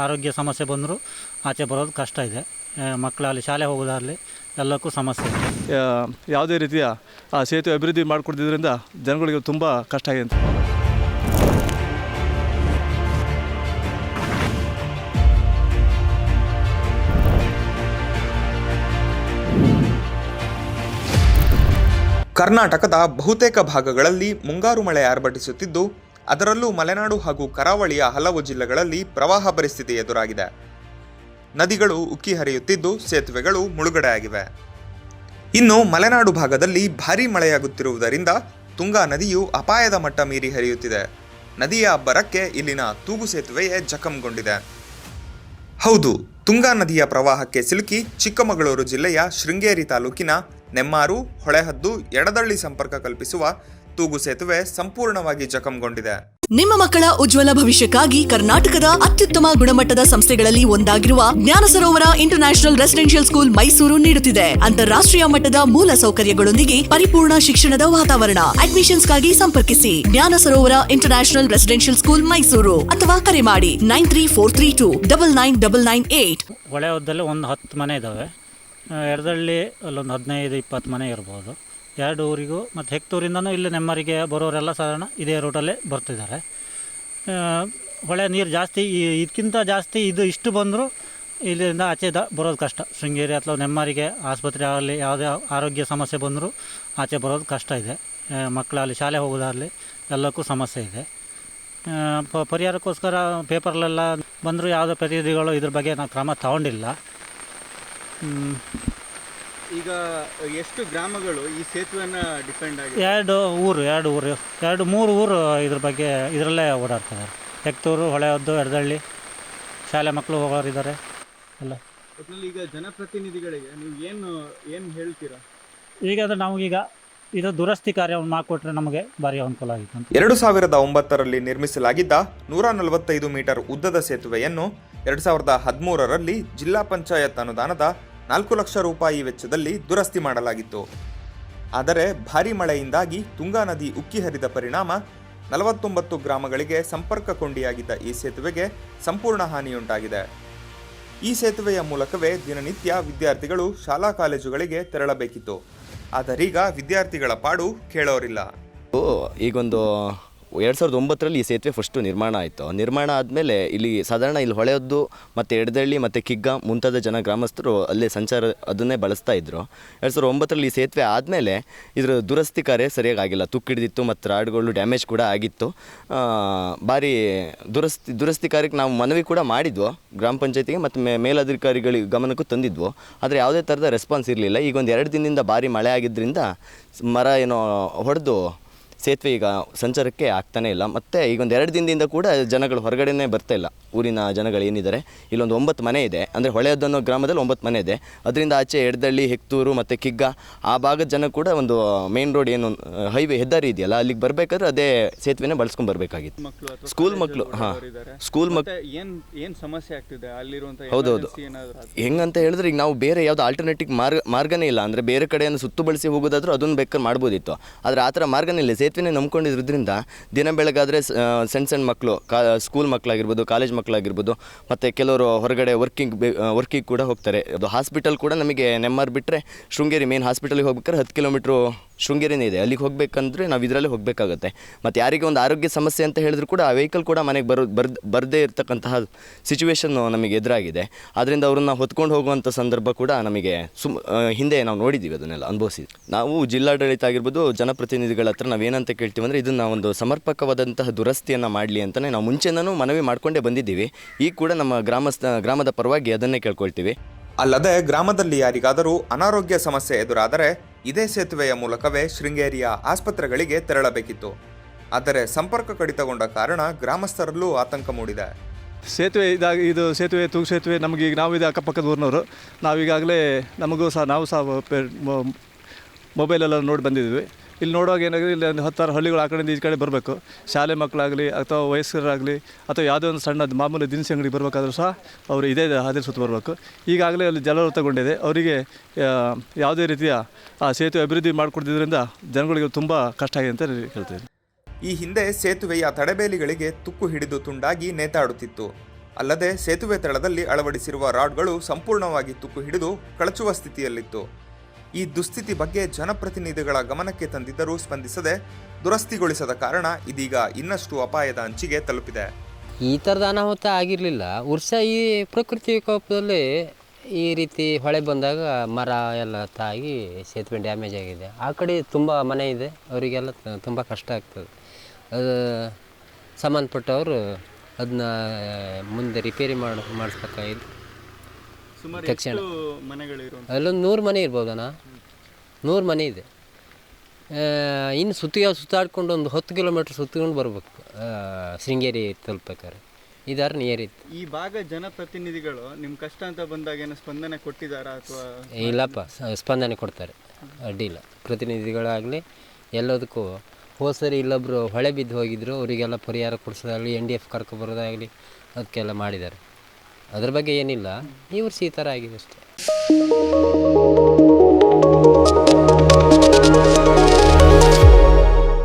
ಆರೋಗ್ಯ ಸಮಸ್ಯೆ ಬಂದರೂ ಆಚೆ ಬರೋದು ಕಷ್ಟ ಇದೆ. ಮಕ್ಕಳಲ್ಲಿ ಶಾಲೆ ಹೋಗೋದಾಗಲಿ ಎಲ್ಲಕ್ಕೂ ಸಮಸ್ಯೆ ಇದೆ. ಯಾವುದೇ ರೀತಿಯ ಆ ಸೇತುವೆ ಅಭಿವೃದ್ಧಿ ಮಾಡಿಕೊಡ್ತಿದ್ರಿಂದ ಜನಗಳಿಗೆ ತುಂಬ ಕಷ್ಟ ಆಗಿದೆ ಅಂತ. ಕರ್ನಾಟಕದ ಬಹುತೇಕ ಭಾಗಗಳಲ್ಲಿ ಮುಂಗಾರು ಮಳೆ ಆರ್ಭಟಿಸುತ್ತಿದ್ದು ಅದರಲ್ಲೂ ಮಲೆನಾಡು ಹಾಗೂ ಕರಾವಳಿಯ ಹಲವು ಜಿಲ್ಲೆಗಳಲ್ಲಿ ಪ್ರವಾಹ ಪರಿಸ್ಥಿತಿ ಎದುರಾಗಿದೆ. ನದಿಗಳು ಉಕ್ಕಿ ಹರಿಯುತ್ತಿದ್ದು, ಸೇತುವೆಗಳು ಮುಳುಗಡೆಯಾಗಿವೆ. ಇನ್ನು ಮಲೆನಾಡು ಭಾಗದಲ್ಲಿ ಭಾರೀ ಮಳೆಯಾಗುತ್ತಿರುವುದರಿಂದ ತುಂಗಾ ನದಿಯು ಅಪಾಯದ ಮಟ್ಟ ಮೀರಿ ಹರಿಯುತ್ತಿದೆ. ನದಿಯ ಅಬ್ಬರಕ್ಕೆ ಇಲ್ಲಿನ ತೂಗು ಸೇತುವೆಯೇ ಜಖಂಗೊಂಡಿದೆ. ಹೌದು, ತುಂಗಾ ನದಿಯ ಪ್ರವಾಹಕ್ಕೆ ಸಿಲುಕಿ ಚಿಕ್ಕಮಗಳೂರು ಜಿಲ್ಲೆಯ ಶೃಂಗೇರಿ ತಾಲೂಕಿನ ನೆಮ್ಮಾರು, ಹೊಳೆಹದ್ದು, ಎಡದಳ್ಳಿ ಸಂಪರ್ಕ ಕಲ್ಪಿಸುವ ತೂಗು ಸೇತುವೆ ಸಂಪೂರ್ಣವಾಗಿ ಜಖಂಗೊಂಡಿದೆ. ನಿಮ್ಮ ಮಕ್ಕಳ ಉಜ್ವಲ ಭವಿಷ್ಯಕ್ಕಾಗಿ ಕರ್ನಾಟಕದ ಅತ್ಯುತ್ತಮ ಗುಣಮಟ್ಟದ ಸಂಸ್ಥೆಗಳಲ್ಲಿ ಒಂದಾಗಿರುವ Jnana Sarovara international residential school Mysuru ನೀಡುತ್ತಿದೆ. ಅಂತಾರಾಷ್ಟ್ರೀಯ ಮಟ್ಟದ ಮೂಲ ಸೌಕರ್ಯಗಳೊಂದಿಗೆ ಪರಿಪೂರ್ಣ ಶಿಕ್ಷಣದ ವಾತಾವರಣ. ಅಡ್ಮಿಷನ್ಸ್ಗಾಗಿ ಸಂಪರ್ಕಿಸಿ. Jnana Sarovara international residential school Mysuru ಅಥವಾ ಕರೆ ಮಾಡಿ nine three four three two double nine double nine eight. ಹೊಳೆ ಹೊತ್ತಲ್ಲಿ ಒಂದು ಹತ್ತು ಮನೆ ಇದಾವೆ ಎರಡರಲ್ಲಿ ಅಲ್ಲೊಂದು ಹದಿನೈದು ಇಪ್ಪತ್ತು ಮನೆ ಇರ್ಬೋದು. ಎರಡು ಊರಿಗೂ ಮತ್ತು ಹೆಕ್ತೂರಿಂದನೂ ಇಲ್ಲಿ ನೆಮ್ಮರಿಗೆ ಬರೋರೆಲ್ಲ ಸಾಧಾರಣ ಇದೇ ರೂಟಲ್ಲೇ ಬರ್ತಿದ್ದಾರೆ. ಹೊಳೆ ನೀರು ಜಾಸ್ತಿ ಇದಕ್ಕಿಂತ ಜಾಸ್ತಿ ಇದು ಇಷ್ಟು ಬಂದರೂ ಇಲ್ಲಿಂದ ಆಚೆ ದ ಬರೋದು ಕಷ್ಟ. ಶೃಂಗೇರಿ ಅಥವಾ ನೆಮ್ಮರಿಗೆ ಆಸ್ಪತ್ರೆ ಆಗಲಿ, ಯಾವುದೇ ಆರೋಗ್ಯ ಸಮಸ್ಯೆ ಬಂದರೂ ಆಚೆ ಬರೋದು ಕಷ್ಟ ಇದೆ. ಮಕ್ಕಳಲ್ಲಿ ಶಾಲೆ ಹೋಗೋದಾಗಲಿ ಎಲ್ಲಕ್ಕೂ ಸಮಸ್ಯೆ ಇದೆ. ಪ- ಪರಿಹಾರಕ್ಕೋಸ್ಕರ ಪೇಪರ್ಲೆಲ್ಲ ಬಂದರೂ ಯಾವುದೇ ಪ್ರತಿನಿಧಿಗಳು ಇದ್ರ ಬಗ್ಗೆ ನಾವು ಕ್ರಮ ತಗೊಂಡಿಲ್ಲ. ಈಗ ಎಷ್ಟು ಗ್ರಾಮಗಳು ಈ ಸೇತುವೆಯನ್ನು ಡಿಪೆಂಡ್ ಆಗಿದೆ? ಎರಡು ಊರು ಎರಡು ಊರು ಎರಡು ಮೂರು ಊರು ಇದ್ರ ಬಗ್ಗೆ ಇದರಲ್ಲೇ ಓಡಾಡ್ತಿದ್ದಾರೆ ಹೆಕ್ತೂರು ಹೊಳೆಹದ್ದು ಎಡದಳ್ಳಿ ಶಾಲೆ ಮಕ್ಕಳು ಹೋಗೋರಿದ್ದಾರೆ ಎಲ್ಲ. ಒಟ್ಟಿನಲ್ಲಿ ಈಗ ಜನಪ್ರತಿನಿಧಿಗಳಿಗೆ ನೀವು ಏನು ಏನು ಹೇಳ್ತೀರಾ? ಈಗ ಅದು ನಮಗೀಗ ಇದು ದುರಸ್ತಿ ಕಾರ್ಯವನ್ನು ಮಾಡಿಕೊಟ್ರೆ ನಮಗೆ ಭಾರಿ ಅನುಕೂಲ ಆಗಿತ್ತು ಅಂತ. ಎರಡು ಸಾವಿರದ ಒಂಬತ್ತರಲ್ಲಿ ನಿರ್ಮಿಸಲಾಗಿದ್ದ ನೂರ ನಲವತ್ತೈದು ಮೀಟರ್ ಉದ್ದದ ಸೇತುವೆಯನ್ನು ಎರಡು ಸಾವಿರದ ಹದಿಮೂರರಲ್ಲಿ ಜಿಲ್ಲಾ ಪಂಚಾಯತ್ ಅನುದಾನದ ನಾಲ್ಕು ಲಕ್ಷ ರೂಪಾಯಿ ವೆಚ್ಚದಲ್ಲಿ ದುರಸ್ತಿ ಮಾಡಲಾಗಿತ್ತು. ಆದರೆ ಭಾರೀ ಮಳೆಯಿಂದಾಗಿ ತುಂಗಾ ನದಿ ಉಕ್ಕಿ ಹರಿದ ಪರಿಣಾಮ ನಲವತ್ತೊಂಬತ್ತು ಗ್ರಾಮಗಳಿಗೆ ಸಂಪರ್ಕ ಕೊಂಡಿಯಾಗಿದ್ದ ಈ ಸೇತುವೆಗೆ ಸಂಪೂರ್ಣ ಹಾನಿಯುಂಟಾಗಿದೆ. ಈ ಸೇತುವೆಯ ಮೂಲಕವೇ ದಿನನಿತ್ಯ ವಿದ್ಯಾರ್ಥಿಗಳು ಶಾಲಾ ಕಾಲೇಜುಗಳಿಗೆ ತೆರಳಬೇಕಿತ್ತು. ಆದರೀಗ ವಿದ್ಯಾರ್ಥಿಗಳ ಪಾಡು ಕೇಳೋರಿಲ್ಲ. ಈಗೊಂದು ಎರಡು ಸಾವಿರದ ಒಂಬತ್ತರಲ್ಲಿ ಈ ಸೇತುವೆ ಫಸ್ಟು ನಿರ್ಮಾಣ ಆಯಿತು. ನಿರ್ಮಾಣ ಆದಮೇಲೆ ಇಲ್ಲಿ ಸಾಧಾರಣ ಇಲ್ಲಿ ಹೊಳೆಯದ್ದು ಮತ್ತು ಎಡದಳ್ಳಿ ಮತ್ತು ಕಿಗ್ಗ ಮುಂತಾದ ಜನ ಗ್ರಾಮಸ್ಥರು ಅಲ್ಲೇ ಸಂಚಾರ ಅದನ್ನೇ ಬಳಸ್ತಾ ಇದ್ದರು ಎರಡು ಸಾವಿರದ ಒಂಬತ್ತರಲ್ಲಿ ಈ ಸೇತುವೆ ಆದಮೇಲೆ ಇದರ ದುರಸ್ತಿ ಕಾರ್ಯ ಸರಿಯಾಗಿ ಆಗಿಲ್ಲ. ತುಕ್ಕಿಡಿದಿತ್ತು ಮತ್ತು ರಾಡ್ಗಳು ಡ್ಯಾಮೇಜ್ ಕೂಡ ಆಗಿತ್ತು. ಭಾರಿ ದುರಸ್ತಿ ದುರಸ್ತಿ ಕಾರ್ಯಕ್ಕೆ ನಾವು ಮನವಿ ಕೂಡ ಮಾಡಿದ್ವು. ಗ್ರಾಮ ಪಂಚಾಯತಿಗೆ ಮತ್ತು ಮೇ ಮೇಲಧಿಕಾರಿಗಳಿಗೆ ಗಮನಕ್ಕೂ ತಂದಿದ್ವು. ಆದರೆ ಯಾವುದೇ ಥರದ ರೆಸ್ಪಾನ್ಸ್ ಇರಲಿಲ್ಲ. ಈಗ ಒಂದು ಎರಡು ದಿನದಿಂದ ಭಾರಿ ಮಳೆ ಆಗಿದ್ದರಿಂದ ಮರ ಏನೋ ಹೊಡೆದು ಸೇತುವೆ ಈಗ ಸಂಚಾರಕ್ಕೆ ಆಗ್ತಾನೇ ಇಲ್ಲ. ಮತ್ತು ಈಗ ಒಂದು ಎರಡು ದಿನದಿಂದ ಕೂಡ ಜನಗಳು ಹೊರಗಡೆನೇ ಬರ್ತಾ ಇಲ್ಲ. ಊರಿನ ಜನಗಳು ಏನಿದ್ದಾರೆ ಇಲ್ಲೊಂದು ಒಂಬತ್ತು ಮನೆ ಇದೆ. ಅಂದರೆ ಹೊಳೆಯದ್ದು ಅನ್ನೋ ಗ್ರಾಮದಲ್ಲಿ ಒಂಬತ್ತು ಮನೆ ಇದೆ. ಅದರಿಂದ ಆಚೆ ಎಡದಳ್ಳಿ ಹೆಕ್ತೂರು ಮತ್ತು ಕಿಗ್ಗ ಆ ಭಾಗದ ಜನ ಕೂಡ ಒಂದು ಮೇನ್ ರೋಡ್ ಏನು ಹೈವೇ ಹೆದ್ದಾರಿ ಇದೆಯಲ್ಲ ಅಲ್ಲಿಗೆ ಬರಬೇಕಾದ್ರೆ ಅದೇ ಸೇತುವೆನೇ ಬಳಸ್ಕೊಂಡು ಬರಬೇಕಾಗಿತ್ತು. ಮಕ್ಕಳು ಸ್ಕೂಲ್ ಮಕ್ಕಳು ಹಾಂ. ಸ್ಕೂಲ್ ಮಕ್ಕಳು ಏನು ಸಮಸ್ಯೆ ಆಗ್ತಿದೆ? ಅಲ್ಲಿರುವಂತ ಹೌದೌದು. ಹೆಂಗಂತ ಹೇಳಿದ್ರೆ ಈಗ ನಾವು ಬೇರೆ ಯಾವುದು ಆಲ್ಟರ್ನೇಟಿವ್ ಮಾರ್ಗ ಮಾರ್ಗನೇ ಇಲ್ಲ. ಅಂದರೆ ಬೇರೆ ಕಡೆಯನ್ನು ಸುತ್ತು ಬಳಸಿ ಹೋಗೋದಾದರೂ ಅದನ್ನು ಬೇಕಾದ್ರೆ ಮಾಡ್ಬೋದಿತ್ತು. ಆದರೆ ಆ ಥರ ಮಾರ್ಗನೇ ಇಲ್ಲ. ಸೇತುವೆನೇ ನಂಬ್ಕೊಂಡಿರೋದ್ರಿಂದ ದಿನ ಬೆಳಗಾದರೆ ಸಣ್ಣ ಸಣ್ಣ ಮಕ್ಕಳು ಕಾ ಸ್ಕೂಲ್ ಮಕ್ಕಳಾಗಿರ್ಬೋದು ಕಾಲೇಜ್ ಮಕ್ಕಳಾಗಿರ್ಬೋದು, ಮತ್ತು ಕೆಲವರು ಹೊರಗಡೆ ವರ್ಕಿಂಗ್ ವರ್ಕಿಂಗ್ ಕೂಡ ಹೋಗ್ತಾರೆ. ಅದು ಹಾಸ್ಪಿಟಲ್ ಕೂಡ ನಮಗೆ ನೆಮ್ಮರ್ ಬಿಟ್ಟರೆ ಶೃಂಗೇರಿ ಮೇನ್ ಹಾಸ್ಪಿಟಲ್ಗೆ ಹೋಗ್ಬೇಕಾದ್ರೆ ಹತ್ತು ಕಿಲೋಮೀಟ್ರು ಶೃಂಗೇರಿನೇ ಇದೆ. ಅಲ್ಲಿಗೆ ಹೋಗಬೇಕಂದ್ರೆ ನಾವು ಇದರಲ್ಲೇ ಹೋಗಬೇಕಾಗತ್ತೆ. ಮತ್ತು ಯಾರಿಗೆ ಒಂದು ಆರೋಗ್ಯ ಸಮಸ್ಯೆ ಅಂತ ಹೇಳಿದ್ರು ಕೂಡ ಆ ವೆಹಿಕಲ್ ಕೂಡ ಮನೆಗೆ ಬರೋ, ಬರ್ದು, ಬರದೇ ಇರತಕ್ಕಂತಹ ಸಿಚುವೇಶನ್ ನಮಗೆ ಎದುರಾಗಿದೆ. ಆದ್ದರಿಂದ ಅವ್ರನ್ನ ಹೊತ್ಕೊಂಡು ಹೋಗುವಂಥ ಸಂದರ್ಭ ಕೂಡ ನಮಗೆ ಸುಮ್ ಹಿಂದೆ ನಾವು ನೋಡಿದ್ದೀವಿ ಅದನ್ನೆಲ್ಲ ಅನುಭವಿಸಿದ್ವಿ ನಾವು ಜಿಲ್ಲಾಡಳಿತ ಆಗಿರ್ಬೋದು ಜನಪ್ರತಿನಿಧಿಗಳ ಹತ್ರ ನಾವೇನಂತ ಕೇಳ್ತೀವಿ ಅಂದರೆ ಇದನ್ನು ಒಂದು ಸಮರ್ಪಕವಾದಂತಹ ದುರಸ್ತಿಯನ್ನು ಮಾಡಲಿ ಅಂತಲೇ ನಾವು ಮುಂಚೆನೂ ಮನವಿ ಮಾಡಿಕೊಂಡೇ ಬಂದಿದ್ದೀವಿ. ಈಗ ಕೂಡ ನಮ್ಮ ಗ್ರಾಮಸ್ಥ, ಗ್ರಾಮದ ಪರವಾಗಿ ಅದನ್ನೇ ಕೇಳ್ಕೊಳ್ತೀವಿ. ಅಲ್ಲದೆ ಗ್ರಾಮದಲ್ಲಿ ಯಾರಿಗಾದರೂ ಅನಾರೋಗ್ಯ ಸಮಸ್ಯೆ ಎದುರಾದರೆ ಇದೇ ಸೇತುವೆಯ ಮೂಲಕವೇ ಶೃಂಗೇರಿಯ ಆಸ್ಪತ್ರೆಗಳಿಗೆ ತೆರಳಬೇಕಿತ್ತು. ಆದರೆ ಸಂಪರ್ಕ ಕಡಿತಗೊಂಡ ಕಾರಣ ಗ್ರಾಮಸ್ಥರಲ್ಲೂ ಆತಂಕ ಮೂಡಿದೆ. ಸೇತುವೆ ಇದಾಗಿ ಇದು ಸೇತುವೆ, ತೂಗು ಸೇತುವೆ, ನಮಗೆ ಈಗ ನಾವು ಅಕ್ಕಪಕ್ಕದ ಊರಿನವರು. ನಾವೀಗಾಗಲೇ ನಮಗೂ ಸಹ, ನಾವು ಸಹ ಮೊಬೈಲೆಲ್ಲ ನೋಡಿ ಬಂದಿದ್ವಿ. ಇಲ್ಲಿ ನೋಡುವಾಗ ಏನಾಗಿದೆ, ಇಲ್ಲಿ ಒಂದು ಹತ್ತಾರು ಹಳ್ಳಿಗಳು ಆ ಕಡೆಯಿಂದ ಈ ಕಡೆ ಬರಬೇಕು. ಶಾಲೆ ಮಕ್ಕಳಾಗಲಿ ಅಥವಾ ವಯಸ್ಕರಾಗಲಿ ಅಥವಾ ಯಾವುದೇ ಒಂದು ಸಣ್ಣ ಮಾಮೂಲಿ ದಿನಸಿ ಅಂಗಡಿಗೆ ಬರಬೇಕಾದ್ರೂ ಸಹ ಅವರು ಇದೇ ಹಾದಿ ಸುತ್ತ ಬರಬೇಕು. ಈಗಾಗಲೇ ಅಲ್ಲಿ ಜಲವೃತಗೊಂಡಿದೆ ಅವರಿಗೆ ಯಾವುದೇ ರೀತಿಯ, ಆ ಸೇತುವೆ ಅಭಿವೃದ್ಧಿ ಮಾಡಿಕೊಡ್ತಿದ್ದರಿಂದ ಜನಗಳಿಗೆ ತುಂಬ ಕಷ್ಟ ಆಗಿದೆ ಅಂತ ಹೇಳ್ತೇನೆ ಈ ಹಿಂದೆ ಸೇತುವೆಯ ತಡೆಬೇಲಿಗಳಿಗೆ ತುಕ್ಕು ಹಿಡಿದು ತುಂಡಾಗಿ ನೇತಾಡುತ್ತಿತ್ತು. ಅಲ್ಲದೆ ಸೇತುವೆ ತಳದಲ್ಲಿ ಅಳವಡಿಸಿರುವ ರಾಡ್ಗಳು ಸಂಪೂರ್ಣವಾಗಿ ತುಕ್ಕು ಹಿಡಿದು ಕಳಚುವ ಸ್ಥಿತಿಯಲ್ಲಿತ್ತು. ಈ ದುಸ್ಥಿತಿ ಬಗ್ಗೆ ಜನಪ್ರತಿನಿಧಿಗಳ ಗಮನಕ್ಕೆ ತಂದಿದ್ದರೂ ಸ್ಪಂದಿಸದೆ ದುರಸ್ತಿಗೊಳಿಸದ ಕಾರಣ ಇದೀಗ ಇನ್ನಷ್ಟು ಅಪಾಯದ ಅಂಚಿಗೆ ತಲುಪಿದೆ. ಈ ಥರದ ಅನಾಹುತ ಆಗಿರಲಿಲ್ಲ. ವರ್ಷ ಈ ಪ್ರಕೃತಿ ವಿಕೋಪದಲ್ಲಿ ಈ ರೀತಿ ಹೊಳೆ ಬಂದಾಗ ಮರ ಎಲ್ಲ ತಾಗಿ ಸೇತುವೆ ಡ್ಯಾಮೇಜ್ ಆಗಿದೆ. ಆ ಕಡೆ ತುಂಬ ಮನೆ ಇದೆ. ಅವರಿಗೆಲ್ಲ ತುಂಬ ಕಷ್ಟ ಆಗ್ತದೆ. ಅದು ಸಂಬಂಧಪಟ್ಟವರು ಅದನ್ನ ಮುಂದೆ ರಿಪೇರಿ ಮಾಡಿ ಮಾಡಿಸ್ಬೇಕಾಗಿದೆ ತಕ್ಷಣ. ಅಲ್ಲೊಂದು ನೂರು ಮನೆ ಇರ್ಬೋದಣ್ಣ. ನೂರು ಮನೆ ಇದೆ. ಇನ್ನು ಸುತ್ತಿಗೆ ಸುತ್ತಾಡ್ಕೊಂಡು ಒಂದು ಹತ್ತು ಕಿಲೋಮೀಟ್ರ್ ಸುತ್ತಿಕೊಂಡು ಬರ್ಬೇಕು. ಶೃಂಗೇರಿ ತಲುಪಬೇಕಾದ್ರೆ ಇದಾರು ನಿಯರ್ ಇತ್ತು. ಈ ಭಾಗ ಜನಪ್ರತಿನಿಧಿಗಳು ನಿಮ್ಮ ಕಷ್ಟ ಅಂತ ಬಂದಾಗ ಏನೋ ಸ್ಪಂದನೆ ಕೊಟ್ಟಿದ್ದಾರಾ ಅಥವಾ? ಇಲ್ಲಪ್ಪ ಸ್ಪಂದನೆ ಕೊಡ್ತಾರೆ. ಅಡ್ಡಿಲ್ಲ ಪ್ರತಿನಿಧಿಗಳಾಗಲಿ ಎಲ್ಲದಕ್ಕೂ ಹೋದ ಸರಿ ಇಲ್ಲೊಬ್ಬರು ಹೊಳೆ ಬಿದ್ದು ಹೋಗಿದ್ರು ಅವರಿಗೆಲ್ಲ ಪರಿಹಾರ ಕೊಡಿಸೋದಾಗಲಿ ಎನ್ ಡಿ ಎಫ್ ಕರ್ಕೊಬರೋದಾಗಲಿ ಅದಕ್ಕೆಲ್ಲ ಮಾಡಿದ್ದಾರೆ. ಅದ್ರ ಬಗ್ಗೆ ಏನಿಲ್ಲ. ಇವ್ರು ಸೀತಾರ ಆಗಿದೆ ಅಷ್ಟೇ.